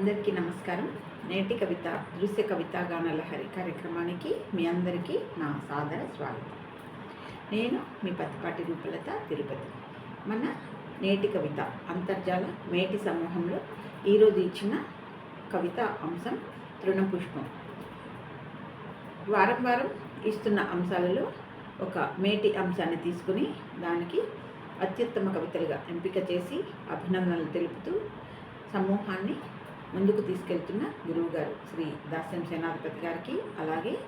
అందరికీ నమస్కారం. నేటి కవిత దృశ్య కవిత గానలహరి కార్యక్రమానికి మీ అందరికీ నా సాదర స్వాగతం. నేను మీ పత్తిపాటి రూపలత తిరుపతి. మన నేటి కవిత అంతర్జాల మేటి సమూహంలో ఈరోజు ఇచ్చిన కవిత అంశం తృణపుష్పం. వారం వారం ఇస్తున్న అంశాలలో ఒక మేటి అంశాన్ని తీసుకుని దానికి అత్యుత్తమ కవితలుగా ఎంపిక చేసి అభినందనలు తెలుపుతూ సమూహాన్ని ముందుకు తీసుకెళ్తున్న గురువు గారు శ్రీ దాస్యం సేనాధిపతి గారికి అలాగే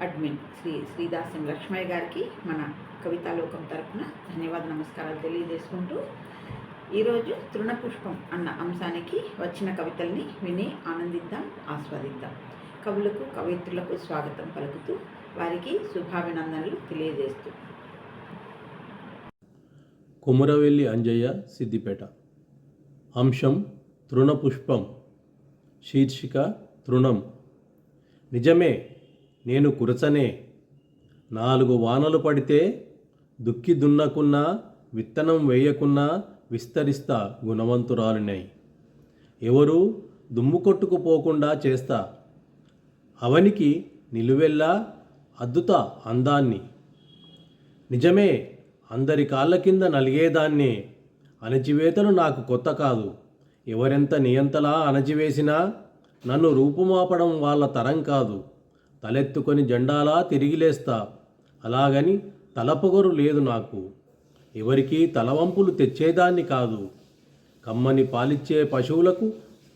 అడ్మిన్ శ్రీ శ్రీదాస్యం లక్ష్మయ్య గారికి మన కవితాలోకం తరపున ధన్యవాద నమస్కారాలు తెలియజేసుకుంటూ ఈరోజు తృణపుష్పం అన్న అంశానికి వచ్చిన కవితల్ని విని ఆనందిద్దాం ఆస్వాదిద్దాం. కవులకు కవయిత్రులకు స్వాగతం పలుకుతూ వారికి శుభాభినందనలు తెలియజేస్తూ. కుమరవెల్లి అంజయ్య సిద్దిపేట. అంశం తృణపుష్పం. శీర్షిక తృణం. నిజమే నేను కురచనే. నాలుగు వానలు పడితే దుక్కి దున్నకున్నా విత్తనం వేయకున్నా విస్తరిస్తా గుణవంతురాలునై. ఎవరు దుమ్ము కొట్టుకుపోకుండా చేస్తా? అవనికి నిలువెల్లా అద్దుతా అందాన్ని. నిజమే అందరి కాళ్ళ కింద నలిగేదాన్నే. అణచివేతలు నాకు కొత్త కాదు. ఎవరెంత నియంతలా అణచివేసినా నన్ను రూపుమాపడం వాళ్ళ తరం కాదు. తలెత్తుకొని జెండాలా తిరిగిలేస్తా అలాగని తలపొగరు లేదు నాకు. ఎవరికీ తలవంపులు తెచ్చేదాన్ని కాదు. కమ్మని పాలిచ్చే పశువులకు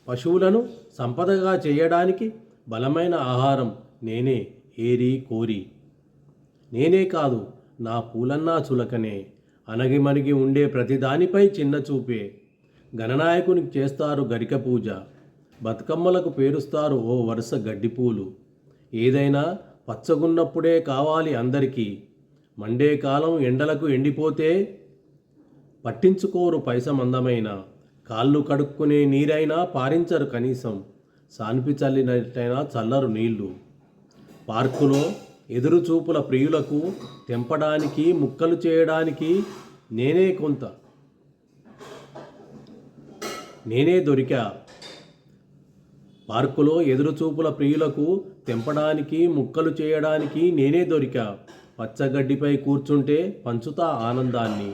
పశువులను సంపదగా చేయడానికి బలమైన ఆహారం నేనే ఏరి కోరి. నేనే కాదు నా పూలన్నా చులకనే. అనగిమణిగి ఉండే ప్రతిదానిపై చిన్న చూపే గణనాయకునికి చేస్తారు గరిక పూజ బతుకమ్మలకు పేరుస్తారు ఓ వరుస గడ్డిపూలు. ఏదైనా పచ్చగున్నప్పుడే కావాలి అందరికీ మండే కాలం ఎండలకు ఎండిపోతే పట్టించుకోరు పైసమందమైన కాళ్ళు కడుక్కునే నీరైనా పారించరు కనీసం సాన్పి చల్లినట్టయినా చల్లరు నీళ్ళు. పార్కులో ఎదురుచూపుల ప్రియులకు తెంపడానికి ముక్కలు చేయడానికి నేనే కొంత. నేనే దొరికా. పార్కులో ఎదురుచూపుల ప్రియులకు తెంపడానికి ముక్కలు చేయడానికి నేనే దొరికా. పచ్చగడ్డిపై కూర్చుంటే పంచుతా ఆనందాన్ని.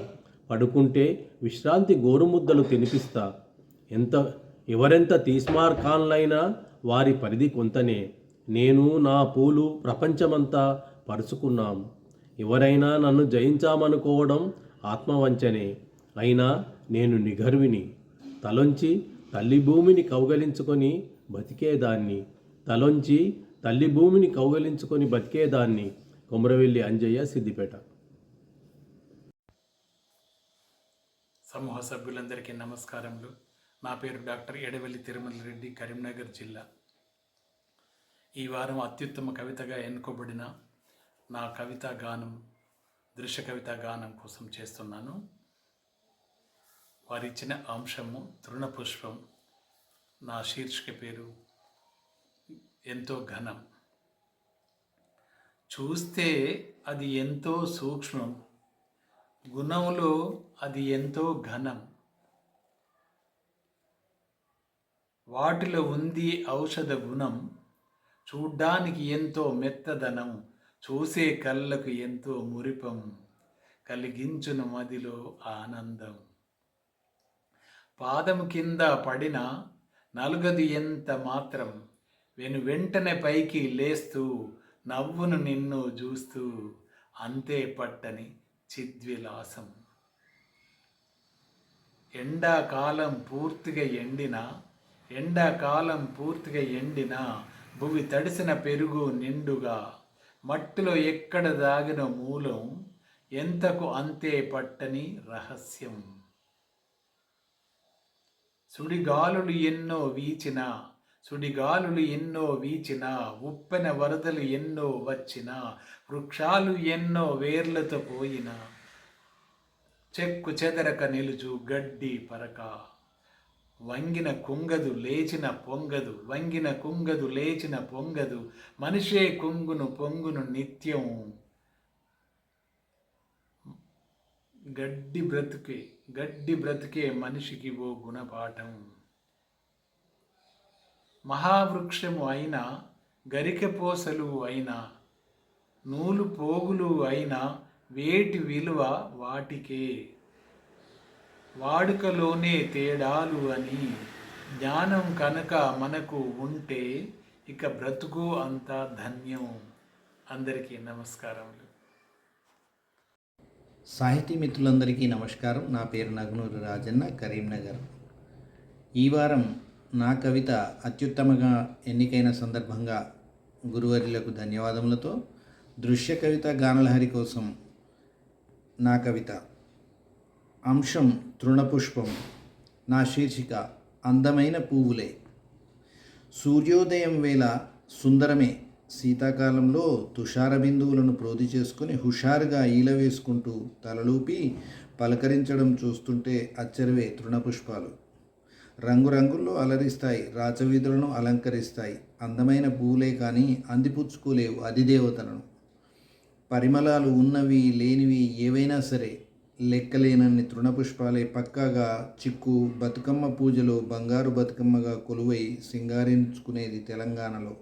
పడుకుంటే విశ్రాంతి గోరుముద్దలు తినిపిస్తా. ఎంత ఎవరెంత తీస్మార్కాన్లైనా వారి పరిధి కొంతనే. నేను నా పూలు ప్రపంచమంతా పరుచుకున్నాం. ఎవరైనా నన్ను జయించామనుకోవడం ఆత్మవంచనే. అయినా నేను నిఘర్విని. తలొంచి తల్లి భూమిని కౌగలించుకొని బతికేదాన్ని తలొంచి తల్లి భూమిని కౌగలించుకొని బతికేదాన్ని కొమరవెల్లి అంజయ్య సిద్దిపేట. సమూహ సభ్యులందరికీ నమస్కారములు. నా పేరు డాక్టర్ ఎడవెల్లి తిరుమల రెడ్డి కరీంనగర్ జిల్లా. ఈ వారం అత్యుత్తమ కవితగా ఎన్నుకోబడిన నా కవితా గానం దృశ్య కవితా గానం కోసం చేస్తున్నాను. వారిచ్చిన అంశము తృణపుష్పం. నా శీర్షిక పేరు ఎంతో ఘనం. చూస్తే అది ఎంతో సూక్ష్మం. గుణంలో అది ఎంతో ఘనం. వాటిలో ఉంది ఔషధ గుణం. చూడ్డానికి ఎంతో మెత్తదనం. చూసే కళ్ళకు ఎంతో మురిపం. కలిగించును మదిలో ఆనందం. పాదం కింద పడిన నలుగది ఎంత మాత్రం వెను వెంటనే పైకి లేస్తూ నవ్వును నిన్ను చూస్తూ అంతే పట్టని చిద్విలాసం. ఎండాకాలం పూర్తిగా ఎండిన ఎండాకాలం పూర్తిగా ఎండిన భువి తడిసిన పెరుగు నిండుగా మట్టిలో ఎక్కడ దాగిన మూలం ఎంతకు అంతే పట్టని రహస్యం. సుడిగాలులు ఎన్నో వీచిన సుడిగాలులు ఎన్నో వీచిన ఉప్పెన వరదలు ఎన్నో వచ్చిన వృక్షాలు ఎన్నో వేర్లతో పోయిన చెక్కు చెదరక నిలుచు గడ్డి పరక. వంగిన కుంగదు లేచిన పొంగదు వంగిన కుంగదు లేచిన పొంగదు మనిషే కుంగును పొంగును నిత్యం గడ్డి బ్రతుకే. గడ్డి బ్రతికే మనిషికి ఓ గుణపాఠం. మహావృక్షము అయిన గరికెపోసలు అయిన నూలు పోగులు అయిన వేటి విలువ వాటికే. వాడుకలోనే తేడాలు అని జ్ఞానం కనుక మనకు ఉంటే ఇక బ్రతుకు అంతా ధన్యం. అందరికీ నమస్కారములు. సాహితీ మిత్రులందరికీ నమస్కారం. నా పేరు నగ్నూరు రాజన్న కరీంనగర్ ఈ వారం నా కవిత అత్యుత్తమంగా ఎన్నికైన సందర్భంగా గురువర్యులకు ధన్యవాదములతో దృశ్య కవిత గానలహరి కోసం నా కవిత. అంశం తృణపుష్పం నా శీర్షిక అందమైన పువ్వులే. సూర్యోదయం వేళ సుందరమే శీతాకాలంలో తుషార బిందువులను ప్రోధి చేసుకుని హుషారుగా ఈల వేసుకుంటూ తలలూపి పలకరించడం చూస్తుంటే అచ్చరివే తృణపుష్పాలు. రంగురంగుల్లో అలరిస్తాయి రాచవీధులను అలంకరిస్తాయి. అందమైన పువ్వులే కానీ అందిపుచ్చుకోలేవు అధిదేవతలను. పరిమళాలు ఉన్నవి లేనివి ఏవైనా సరే లెక్కలేనన్ని తృణపుష్పాలే పక్కాగా చిక్కు బతుకమ్మ పూజలో బంగారు బతుకమ్మగా కొలువై సింగారించుకునేది తెలంగాణలో.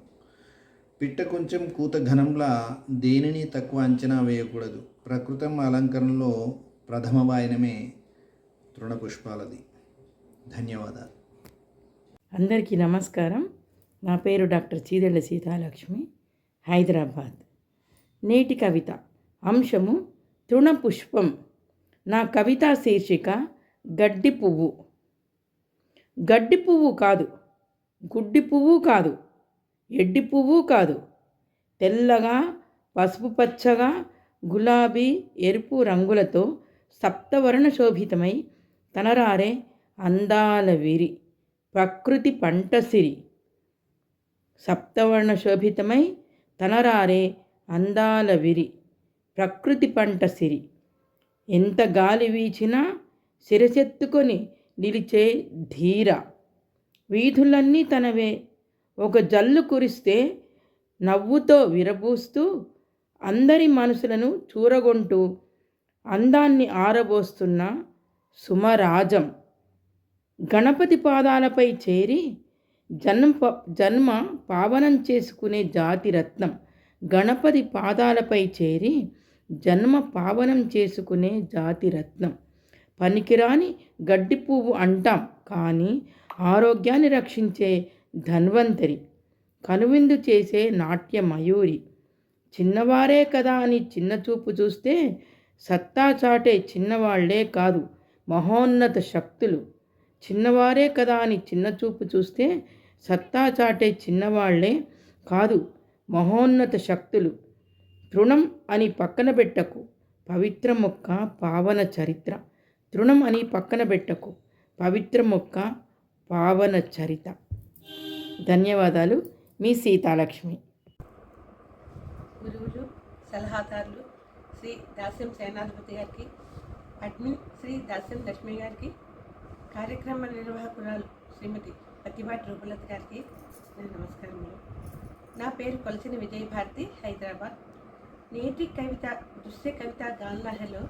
పిట్ట కొంచెం కూత ఘనంలా దేనిని తక్కువ అంచనా వేయకూడదు. ప్రకృతం అలంకరణలో ప్రథమ వాయనమే తృణపుష్పాలది. ధన్యవాదాలు. అందరికీ నమస్కారం. నా పేరు డాక్టర్ చీదెళ్ళ సీతాలక్ష్మి హైదరాబాద్. నేటి కవిత. అంశము తృణపుష్పం. నా కవితా శీర్షిక గడ్డి పువ్వు గడ్డి పువ్వు కాదు గుడ్డి పువ్వు కాదు. ఎడ్డి పువ్వు కాదు. తెల్లగా పసుపు పచ్చగా గులాబీ ఎరుపు రంగులతో సప్తవర్ణ శోభితమై తనరారే అందాల విరి ప్రకృతి పంటసిరి సప్తవర్ణ శోభితమై తనరారే అందాల విరి ప్రకృతి పంట సిరి. ఎంత గాలి వీచినా శిరసెత్తుకొని నిలిచే ధీర. వీధులన్నీ తనవే ఒక జల్లు కురిస్తే నవ్వుతో విరబూస్తూ అందరి మనసులను చూరగొంటూ అందాన్ని ఆరబోస్తున్న సుమరాజం. గణపతి పాదాలపై చేరి జన్మ జన్మ పావనం చేసుకునే జాతిరత్నం గణపతి పాదాలపై చేరి జన్మ పావనం చేసుకునే జాతిరత్నం పనికిరాని గడ్డి పువ్వు అంటాం కానీ ఆరోగ్యాన్ని రక్షించే ధన్వంతరి. కనువిందు చేసే నాట్య మయూరి. చిన్నవారే కదా అని చిన్న చూపు చూస్తే సత్తా చాటే చిన్నవాళ్ళే కాదు మహోన్నత శక్తులు. చిన్నవారే కదా అని చిన్న చూపు చూస్తే సత్తా చాటే చిన్నవాళ్ళే కాదు మహోన్నత శక్తులు. తృణం అని పక్కన పెట్టకు. పవిత్ర మొక్క పావన చరిత్ర. తృణం అని పక్కన పెట్టకు. పవిత్ర మొక్క పావన చరిత. ధన్యవాదాలు. మీ సీతాలక్ష్మి. గురువులు సలహాదారులు శ్రీ దాస్యం సేనాధిపతి గారికి అడ్మిన్ శ్రీ దాస్యం లక్ష్మి గారికి కార్యక్రమ నిర్వాహకురాలు శ్రీమతి పత్తిపాటి రూపలత గారికి నా నమస్కారములు. నా పేరు కొలసిన విజయభారతి హైదరాబాద్. నేటి కవిత దృశ్య కవిత గాన్లహలో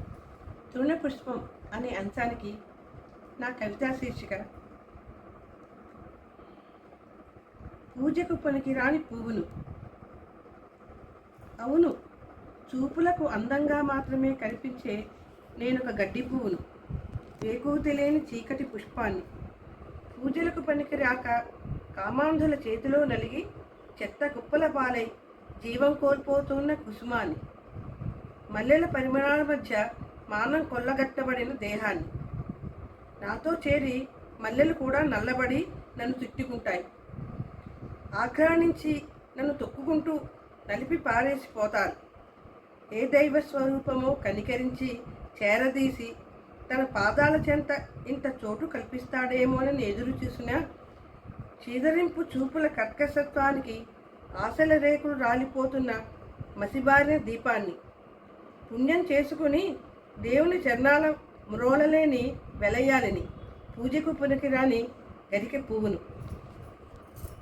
తృణపుష్పం అనే అంశానికి నా కవితా శీర్షిక పూజకు పనికిరాని పువ్వులు. అవును చూపులకు అందంగా మాత్రమే కనిపించే నేనొక గడ్డి పువ్వును. వేకూతి లేని చీకటి పుష్పాన్ని. పూజలకు పనికిరాక కామాంధుల చేతిలో నలిగి చెత్త కుప్పల పాలై జీవం కోల్పోతున్న కుసుమాన్ని. మల్లెల పరిమాణాల మధ్య మానం కొల్లగట్టబడిన దేహాన్ని. నాతో చేరి మల్లెలు కూడా నల్లబడి నన్ను తిట్టుకుంటాయి. ఆక్రానించి నన్ను తొక్కుకుంటూ నలిపి పారేసిపోతారు ఏ దైవ స్వరూపమో కనికరించి చేరదీసి తన పాదాల చెంత ఇంత చోటు కల్పిస్తాడేమోనని ఎదురు చూసిన చీదరింపు చూపుల కర్కశత్వానికి ఆశల రేకులు రాలిపోతున్న మసిబారిన దీపాన్ని పుణ్యం చేసుకుని దేవుని చరణాల మ్రోలలేని వెలయాలని. పూజకు పునకిరాని గరిక పువ్వును.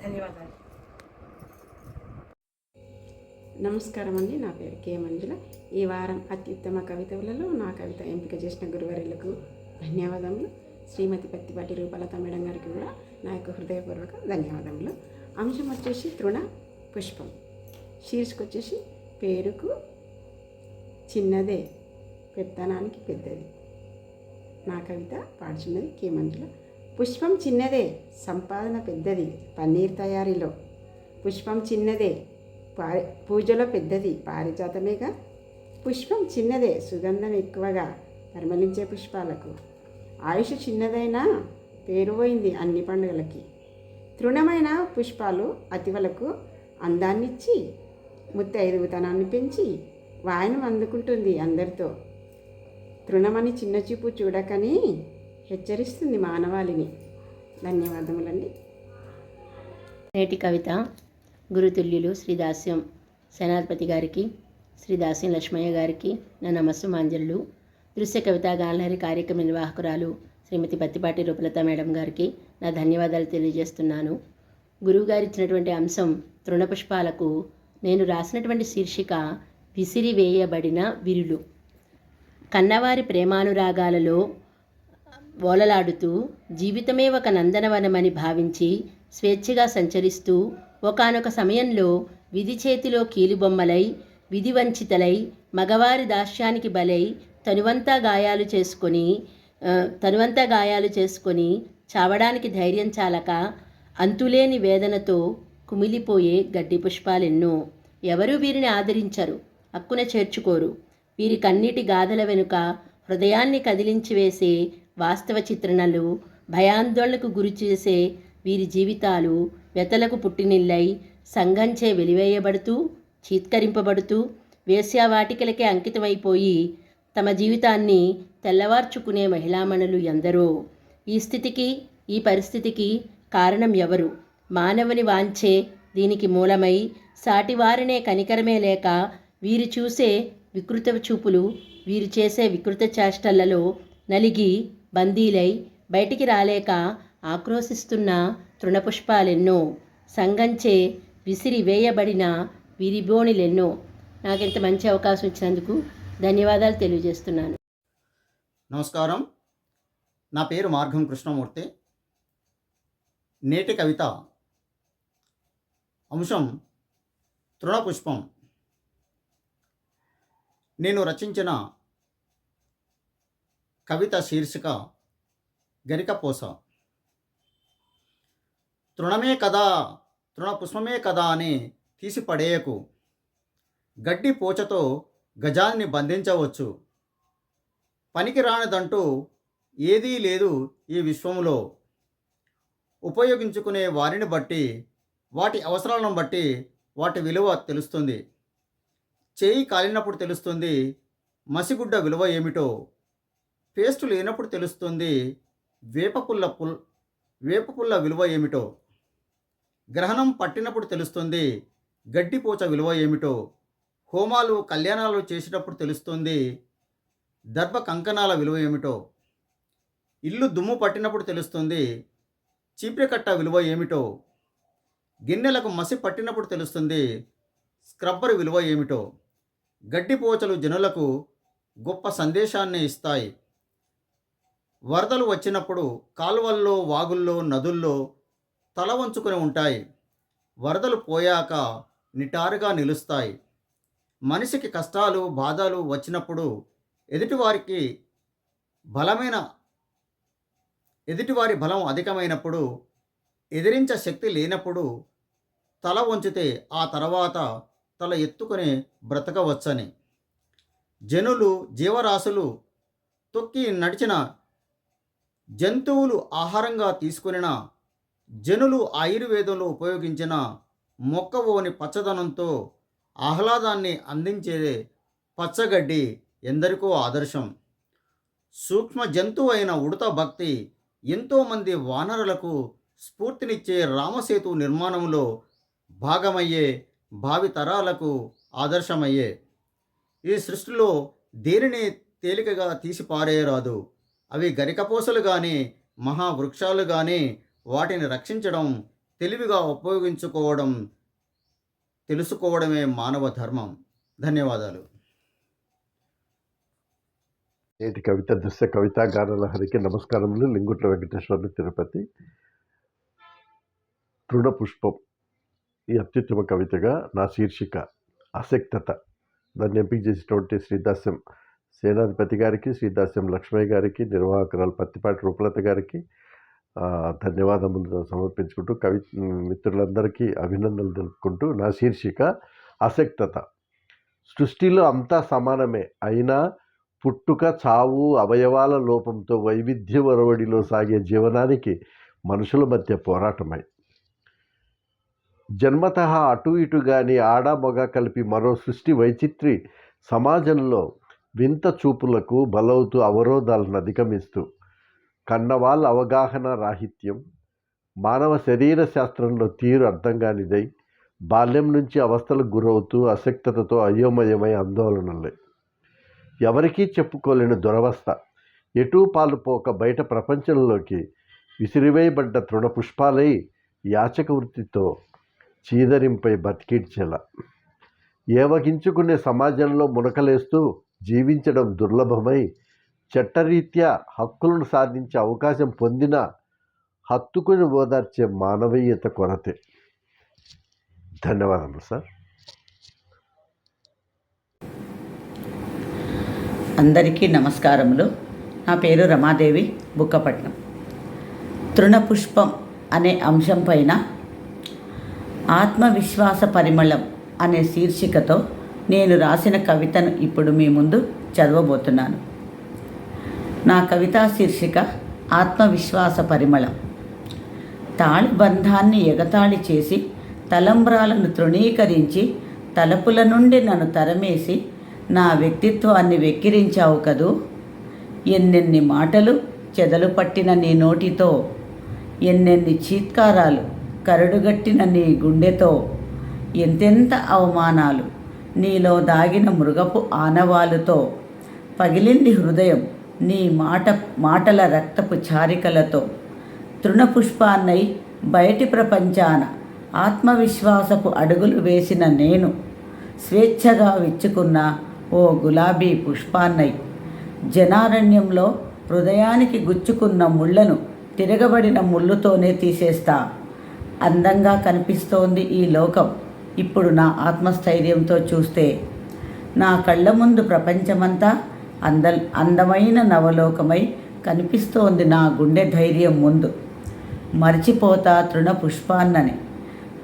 ధన్యవాదాలు. నమస్కారం అండి నా పేరు కే మంజుల. ఈ వారం అత్యుత్తమ కవితలలో నా కవిత ఎంపిక చేసిన గురువరులకు ధన్యవాదములు. శ్రీమతి పత్తిపాటి రూపలత మేడం గారికి కూడా నా యొక్క హృదయపూర్వక ధన్యవాదములు. అంశం వచ్చేసి తృణ పుష్పం. శీర్షిక వచ్చేసి పేరుకు చిన్నదే పెత్తనానికి పెద్దది. నా కవిత పాడుచున్నది కే మంజుల. పుష్పం చిన్నదే సంపాదన పెద్దది పన్నీర్ తయారీలో. పుష్పం చిన్నదే పారి పూజలో పెద్దది పారిజాతమేగా. పుష్పం చిన్నదే సుగంధం ఎక్కువగా పరిమళించే పుష్పాలకు. ఆయుష్ చిన్నదైనా పేరు పోయింది అన్ని పండుగలకి. తృణమైన పుష్పాలు అతివలకు అందాన్నిచ్చి ముత్తైదుగుతనాన్ని పెంచి వాయనం అందుకుంటుంది అందరితో. తృణమని చిన్న చూపు చూడకని హెచ్చరిస్తుంది మానవాళిని. ధన్యవాదములండి. నేటి కవిత గురుతుల్యులు శ్రీదాస్యం సేనాధిపతి గారికి శ్రీదాస్యం లక్ష్మయ్య గారికి నా నమస్సు మాంజలు దృశ్య కవిత గానలహరి కార్యక్రమ నిర్వాహకురాలు శ్రీమతి పత్తిపాటి రూపలత మేడం గారికి నా ధన్యవాదాలు తెలియజేస్తున్నాను. గురువుగారు ఇచ్చినటువంటి అంశం తృణపుష్పాలకు నేను రాసినటువంటి శీర్షిక విసిరివేయబడిన విరులు. కన్నవారి ప్రేమానురాగాలలో ఓలలాడుతూ జీవితమే ఒక నందనవనమని భావించి స్వేచ్ఛగా సంచరిస్తూ ఒకానొక సమయంలో విధి చేతిలో కీలుబొమ్మలై విధి వంచితలై మగవారి దాస్యానికి బలై తనువంతా గాయాలు చేసుకొని తనువంతా గాయాలు చేసుకొని చావడానికి ధైర్యం చాలక అంతులేని వేదనతో కుమిలిపోయే గడ్డి పుష్పాలెన్నో. ఎవరూ వీరిని ఆదరించరు హక్కున చేర్చుకోరు. వీరి కన్నీటి గాథల వెనుక హృదయాన్ని కదిలించి వేసే వాస్తవ చిత్రణలు భయాందోళనకు గురి చేసే వీరి జీవితాలు వ్యతలకు పుట్టినిల్లై సంఘంచే వెలివేయబడుతూ చీత్కరింపబడుతూ వేశ్యావాటికలకే అంకితమైపోయి తమ జీవితాన్ని తెల్లవార్చుకునే మహిళామణులు ఎందరో. ఈ స్థితికి ఈ పరిస్థితికి కారణం ఎవరు? మానవుని వాంచే దీనికి మూలమై సాటివారినే కనికరమే లేక వీరు చూసే వికృత చూపులు వీరు చేసే వికృత చేష్టలలో నలిగి బందీలై బయటికి రాలేక ఆక్రోశిస్తున్న తృణపుష్పాలెన్నో సంగంచే విసిరి వేయబడిన విరిబోణిలెన్నో ఇంత మంచి అవకాశం ఇచ్చినందుకు ధన్యవాదాలు తెలియజేస్తున్నాను. నమస్కారం. నా పేరు మార్గం కృష్ణమూర్తి. నేటి కవిత అంశం తృణపుష్పం. నేను రచించిన కవిత శీర్షిక గరికపోస. తృణమే కదా తృణపుష్పమే కదా అని తీసి పడేయకు గడ్డి పోచతో గజాన్ని బంధించవచ్చు. పనికిరానిదంటూ ఏదీ లేదు ఈ విశ్వంలో ఉపయోగించుకునే వారిని బట్టి వాటి అవసరాలను బట్టి వాటి విలువ తెలుస్తుంది. చేయి కాలినప్పుడు తెలుస్తుంది మసిగుడ్డ విలువ ఏమిటో. పేస్ట్ లేనప్పుడు తెలుస్తుంది వేపపుల్ల పుల్ వేపపుల్ల విలువ ఏమిటో. గ్రహణం పట్టినప్పుడు తెలుస్తుంది. గడ్డిపోచ విలువ ఏమిటో హోమాలు కళ్యాణాలు చేసేటప్పుడు తెలుస్తుంది. దర్భ కంకణాల విలువ ఏమిటో ఇల్లు దుమ్ము పట్టినప్పుడు తెలుస్తుంది. చీపిరికట్ట విలువ ఏమిటో గిన్నెలకు మసి పట్టినప్పుడు తెలుస్తుంది. స్క్రబ్బర్ విలువ ఏమిటో గడ్డిపోచలు జనులకు గొప్ప సందేశాన్ని ఇస్తాయి. వరదలు వచ్చినప్పుడు కాలువల్లో వాగుల్లో నదుల్లో తల వంచుకొని ఉంటాయి. వరదలు పోయాక నిటారుగా నిలుస్తాయి. మనిషికి కష్టాలు బాధలు వచ్చినప్పుడు ఎదుటివారికి బలమైన ఎదుటివారి బలం అధికమైనప్పుడు ఎదిరించే శక్తి లేనప్పుడు తల వంచితే ఆ తర్వాత తల ఎత్తుకొని బ్రతకవచ్చని. జనులు జీవరాశులు తొక్కి నడిచిన జంతువులు ఆహారంగా తీసుకునిన జనులు ఆయుర్వేదంలో ఉపయోగించిన మొక్కవోని పచ్చదనంతో ఆహ్లాదాన్ని అందించే పచ్చగడ్డి ఎందరికో ఆదర్శం. సూక్ష్మ జంతువు అయిన ఉడత భక్తి ఎంతోమంది వానరులకు స్ఫూర్తినిచ్చే రామసేతు నిర్మాణంలో భాగమయ్యే భావితరాలకు ఆదర్శమయ్యే. ఈ సృష్టిలో దేనిని తేలికగా తీసిపారేయరాదు అవి గరికపోసలు కానీ మహావృక్షాలు కానీ వాటిని రక్షించడం తెలివిగా ఉపయోగించుకోవడం తెలుసుకోవడమే మానవ ధర్మం. ధన్యవాదాలు. నేటి కవిత దృశ్య కవిత గానలహరికి నమస్కారములు. లింగుట్ల వెంకటేశ్వరులు తిరుపతి. తృణపుష్పం. ఈ అత్యుత్తమ కవితగా నా శీర్షిక అసక్తత దాన్ని ఎంపిక చేసినటువంటి శ్రీదాస్యం సేనాధిపతి గారికి శ్రీదాస్యం లక్ష్మయ్య గారికి నిర్వాహకురాలు పత్తిపాటి రూపలత గారికి ధన్యవాదములు సమర్పించుకుంటూ కవి మిత్రులందరికీ అభినందనలు తెలుపుకుంటూ నా శీర్షిక అసక్తత సృష్టిలో అంతా సమానమే. అయినా పుట్టుక చావు అవయవాల లోపంతో వైవిధ్య ఒరవడిలో సాగే జీవనానికి మనుషుల మధ్య పోరాటమై. జన్మత అటు ఇటు గాని ఆడ మగ కలిపి మరో సృష్టి వైచిత్రి సమాజంలో వింత చూపులకు బలవుతూ అవరోధాలను అధిగమిస్తూ కన్నవాళ్ళ అవగాహన రాహిత్యం మానవ శరీర శాస్త్రంలో తీరు అర్థం కానిదై బాల్యం నుంచి అవస్థలకు గురవుతూ అసక్తతతో అయోమయమై ఆందోళనలే. ఎవరికీ చెప్పుకోలేని దురవస్థ. ఎటూ పాలుపోక బయట ప్రపంచంలోకి విసిరివేయబడ్డ తృణపుష్పాలై యాచక వృత్తితో చీదరింపై బతికిడ్చెల. ఏవగించుకునే సమాజంలో మునకలేస్తూ జీవించడం దుర్లభమై చట్టరీత్యా హక్కులను సాధించే అవకాశం పొందిన హత్తుకుని ఓదార్చే మానవీయత కొరతే. ధన్యవాదములు సార్. అందరికీ నమస్కారములు. నా పేరు రమాదేవి బుక్కపట్నం. తృణపుష్పం అనే అంశం పైన ఆత్మవిశ్వాస పరిమళం అనే శీర్షికతో నేను రాసిన కవితను ఇప్పుడు మీ ముందు చదవబోతున్నాను. నా కవితా శీర్షిక ఆత్మవిశ్వాస పరిమళం. తాళిబంధాన్ని ఎగతాళి చేసి తలంబ్రాలను తృణీకరించి తలపుల నుండి నన్ను తరమేసి నా వ్యక్తిత్వాన్ని వెక్కిరించావు కదూ? ఎన్నెన్ని మాటలు చెదలు పట్టిన నీ నోటితో ఎన్నెన్ని చీత్కారాలు కరడుగట్టిన నీ గుండెతో ఎంతెంత అవమానాలు నీలో దాగిన మృగపు ఆనవాలుతో పగిలింది హృదయం నీ మాట మాటల రక్తపు చారికలతో తృణపుష్పాన్నై బయటి ప్రపంచాన ఆత్మవిశ్వాసపు అడుగులు వేసిన నేను స్వేచ్ఛగా విచ్చుకున్న ఓ గులాబీ పుష్పాన్నై. జనారణ్యంలో హృదయానికి గుచ్చుకున్న ముళ్ళను తిరగబడిన ముళ్ళుతోనే తీసేస్తా. అందంగా కనిపిస్తోంది ఈ లోకం. ఇప్పుడు నా ఆత్మస్థైర్యంతో చూస్తే నా కళ్ళ ముందు ప్రపంచమంతా అంద అందమైన నవలోకమై కనిపిస్తోంది నా గుండె ధైర్యం ముందు. మర్చిపోతా తృణ పుష్పాన్నని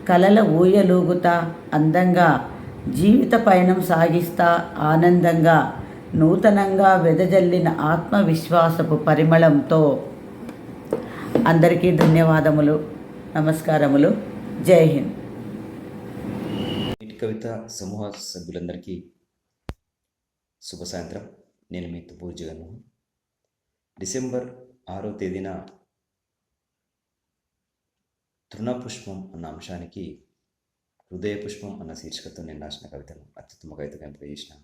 కలల ఊయలూగుతా అందంగా జీవిత పయనం సాగిస్తా ఆనందంగా నూతనంగా వెదజల్లిన ఆత్మవిశ్వాసపు పరిమళంతో. అందరికీ ధన్యవాదములు నమస్కారములు. జై హింద్. కవిత సమూహ సభ్యులందరికీ శుభ సాయంత్రం. నేను మీ తుపూర్ జగన్మోహన్ డిసెంబర్ ఆరో తేదీన తృణపుష్పం అన్న అంశానికి హృదయ పుష్పం అన్న శీర్షికతో నేను రాసిన కవితను అత్యుత్తమ కవితగా ఎంపిక చేసిన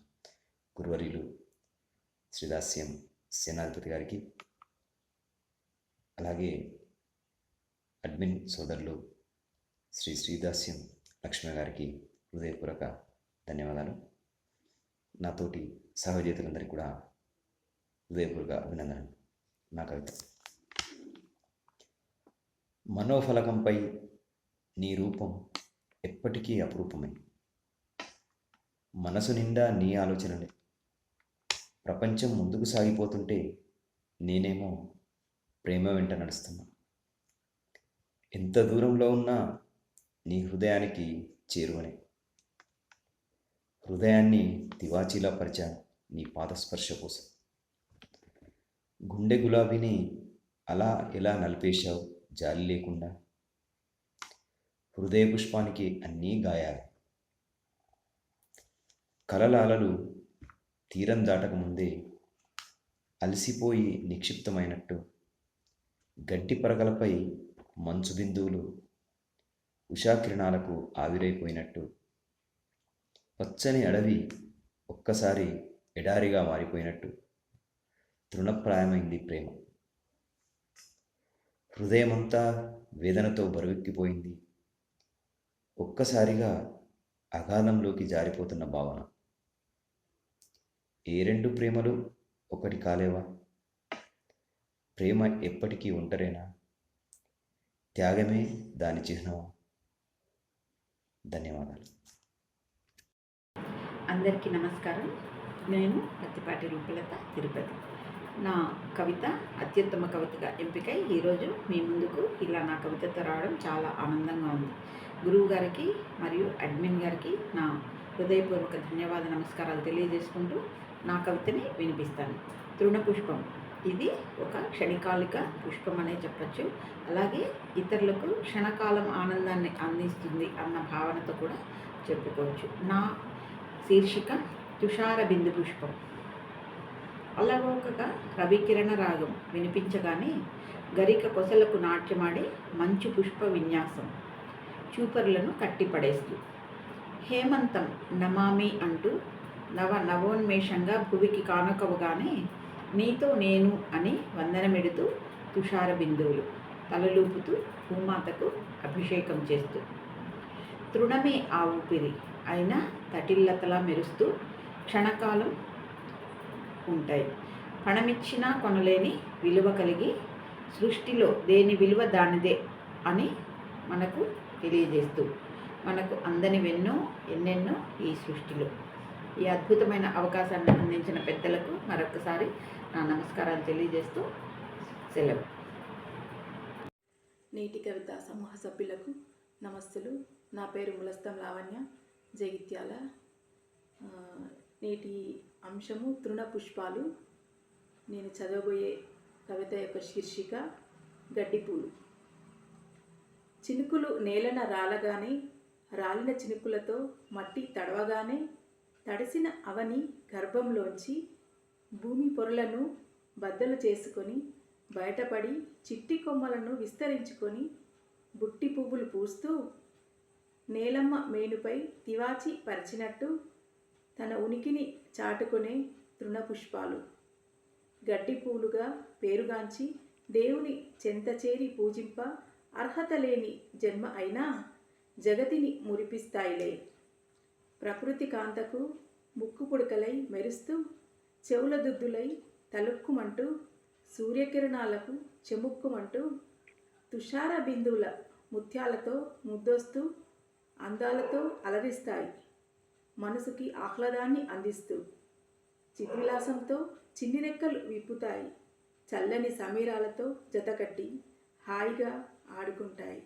గురువర్యులు శ్రీదాస్యం సేనాధిపతి గారికి అలాగే అడ్మిన్ సోదరులు శ్రీ శ్రీదాస్యం లక్ష్మి గారికి హృదయపూర్వక ధన్యవాదాలు. నాతోటి సహజేతులందరికీ కూడా హృదయపూర్వక అభినందనలు. నా కవిత. మనోఫలకంపై నీ రూపం ఎప్పటికీ అపురూపమే. మనసు నిండా నీ ఆలోచనలే. ప్రపంచం ముందుకు సాగిపోతుంటే నేనేమో ప్రేమ వెంట నడుస్తున్నా. ఎంత దూరంలో ఉన్నా నీ హృదయానికి చేరువనే. హృదయాన్ని తివాచీలా పరిచాను నీ పాదస్పర్శ కోసం. గుండె గులాబీని అలా ఎలా నలిపేశావు? జాలి లేకుండా. హృదయ పుష్పానికి అన్నీ గాయాలు. కలల అలలు తీరం దాటకముందే అలసిపోయి నిక్షిప్తమైనట్టు. గడ్డి పరగలపై మంచు బిందువులు ఉషాకిరణాలకు ఆవిరైపోయినట్టు. పచ్చని అడవి ఒక్కసారి ఎడారిగా మారిపోయినట్టు తృణప్రాయమైంది ప్రేమ. హృదయమంతా వేదనతో బరువెక్కిపోయింది. ఒక్కసారిగా అగాధంలోకి జారిపోతున్న భావన. ఏ రెండు ప్రేమలు ఒకటి కాలేవా? ప్రేమ ఎప్పటికీ ఒంటరేనా? త్యాగమే దాని చిహ్నమా? ధన్యవాదాలు. అందరికీ నమస్కారం. నేను పత్తిపాటి రూపలత తిరుపతి. నా కవిత అత్యుత్తమ కవితగా ఎంపికై ఈరోజు మీ ముందుకు ఇలా నా కవితతో రావడం చాలా ఆనందంగా ఉంది. గురువు గారికి మరియు అడ్మిన్ గారికి నా హృదయపూర్వక ధన్యవాద నమస్కారాలు తెలియజేసుకుంటూ నా కవితని వినిపిస్తాను. తృణపుష్పం. ఇది ఒక క్షణికాలిక పుష్పం అనే చెప్పచ్చు. అలాగే ఇతరులకు క్షణకాలం ఆనందాన్ని అందిస్తుంది అన్న భావనతో కూడా చెప్పుకోవచ్చు. నా శీర్షిక తుషార బిందు పుష్పం అలవోకగా రవికిరణ రాగం వినిపించగానే గరిక కొసలకు నాట్యమాడే మంచు పుష్ప విన్యాసం చూపరులను కట్టిపడేస్తూ. హేమంతం నమామి అంటూ నవ నవోన్మేషంగా భువికి కానుకవగానే నీతో నేను అని వందనమెడుతూ తుషార బిందువులు తలలూపుతూ భూమాతకు అభిషేకం చేస్తూ. తృణమే ఆ ఊపిరి అయినా తటిల్లతలా మెరుస్తూ క్షణకాలం ఉంటాయి. పణమిచ్చినా కొనలేని విలువ కలిగి సృష్టిలో దేని విలువ దానిదే అని మనకు తెలియజేస్తూ మనకు అందని వెన్నో ఎన్నెన్నో ఈ సృష్టిలో. ఈ అద్భుతమైన అవకాశాన్ని అందించిన పెద్దలకు మరొకసారి నా నమస్కారాలు తెలియజేస్తూ సెలవు. నేటి కవిత సమూహ సభ్యులకు నమస్తులు నా పేరు ములస్తం లావణ్య. జగిత్యాల నేటి అంశము తృణ పుష్పాలు. నేను చదవబోయే కవిత యొక్క శీర్షిక గడ్డిపూలు చినుకులు నేలన రాలగానే రాలిన చినుకులతో మట్టి తడవగానే తడిసిన అవని గర్భంలోంచి భూమి పొరలను బద్దలు చేసుకొని బయటపడి చిట్టి కొమ్మలను విస్తరించుకొని బుట్టి పువ్వులు పూస్తూ నేలమ్మ మేనుపై తివాచి పరిచినట్టు తన ఉనికిని చాటుకునే తృణపుష్పాలు. గడ్డిపూలుగా పేరుగాంచి దేవుని చెంతచేరి పూజింప అర్హత లేని జన్మ అయినా జగతిని మురిపిస్తాయిలే. ప్రకృతి కాంతకు ముక్కు పుడకలై మెరుస్తూ చెవుల దుద్దులై తలుక్కుమంటూ సూర్యకిరణాలకు చెముక్కుమంటూ తుషార బిందువుల ముత్యాలతో ముద్దొస్తూ అందాలతో అలరిస్తాయి. మనసుకి ఆహ్లాదాన్ని అందిస్తూ చిద్విలాసంతో చిన్ని రెక్కలు విప్పుతాయి. చల్లని సమీరాలతో జతకట్టి హాయిగా ఆడుకుంటాయి.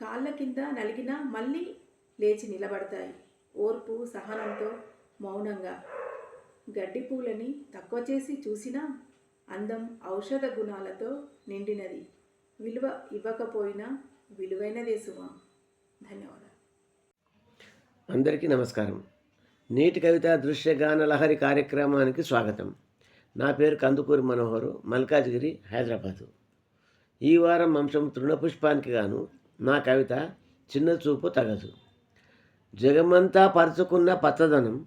కాళ్ళ కింద నలిగినా మళ్ళీ లేచి నిలబడతాయి. ఓర్పు సహనంతో మౌనంగా. గడ్డి పూలని తక్కువ చేసి చూసినా అందం ఔషధ గుణాలతో నిండినది. విలువ ఇవ్వకపోయినా విలువైనదే సుమా. ధన్యవాదాలు. అందరికీ నమస్కారం. నేటి కవిత దృశ్యగాన లహరి కార్యక్రమానికి స్వాగతం. నా పేరు కందుకూరి మనోహరు మల్కాజ్గిరి హైదరాబాదు. ఈ వారం అంశం తృణపుష్పానికి గాను నా కవిత చిన్న చూపు తగదు. జగమంతా పరుచుకున్న పచ్చదనం.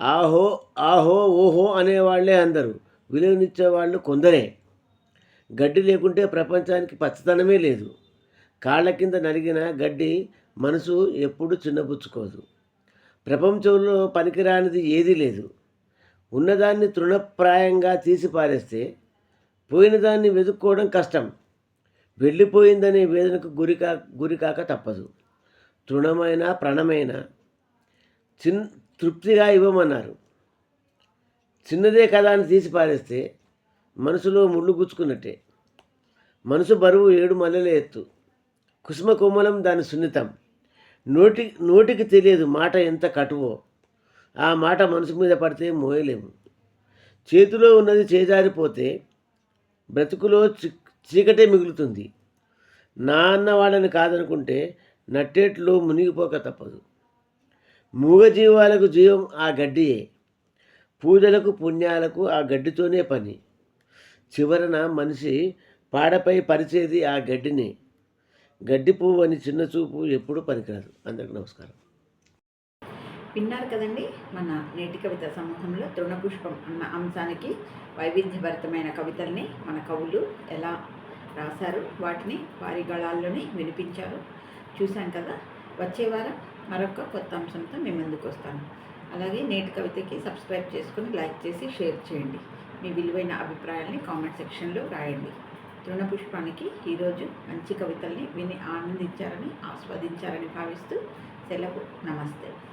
ఆహో ఆహో ఓహో అనేవాళ్ళే అందరూ విలువనిచ్చేవాళ్ళు కొందరే. గడ్డి లేకుంటే ప్రపంచానికి పచ్చదనమే లేదు. కాళ్ళ కింద నలిగిన గడ్డి మనసు ఎప్పుడు చిన్నబుచ్చుకోదు. ప్రపంచంలో పనికిరానిది ఏదీ లేదు. ఉన్నదాన్ని తృణప్రాయంగా తీసిపారేస్తే పోయినదాన్ని వెతుక్కోవడం కష్టం. వెళ్ళిపోయిందనే వేదనకు గురికా గురికాక తప్పదు. తృణమైన ప్రణమైన చిన్ తృప్తిగా ఇవ్వమన్నారు. చిన్నదే కదా అని తీసిపారేస్తే మనసులో ముళ్ళు గుచ్చుకున్నట్టే. మనసు బరువు ఏడు మల్లెల ఎత్తు. కుసుమ కోమలం దాని సున్నితం. నోటి నోటికి తెలియదు మాట ఎంత కటువో. ఆ మాట మనసు మీద పడితే మోయలేము. చేతిలో ఉన్నది చేజారిపోతే బ్రతుకులో చీకటే మిగులుతుంది. నా అన్నవాడని కాదనుకుంటే నట్టేట్లో మునిగిపోక తప్పదు. మూగజీవాలకు జీవం ఆ గడ్డియే. పూజలకు పుణ్యాలకు ఆ గడ్డితోనే పని. చివరన మనిషి పాడపై పరిచేది ఆ గడ్డిని. గడ్డి పువ్వు అని చిన్న చూపు ఎప్పుడూ పనికిరాదు. అందరికి నమస్కారం. విన్నారు కదండి మన నేటి కవిత సమూహంలో తృణపుష్పం అన్న అంశానికి వైవిధ్యభరితమైన కవితల్ని మన కవులు ఎలా రాశారు వాటిని వారి గళాల్లోనే వినిపించారు. చూశాం కదా వచ్చే వారం మరొక కొత్త అంశంతో మీ ముందుకు వస్తాను. అలాగే నేటి కవితకి సబ్స్క్రైబ్ చేసుకుని లైక్ చేసి షేర్ చేయండి. మీ విలువైన అభిప్రాయాల్ని కామెంట్ సెక్షన్లో రాయండి. తృణపుష్పానికి ఈరోజు మంచి కవితల్ని విని ఆనందించారని ఆస్వాదించారని భావిస్తూ సెలవు. నమస్తే.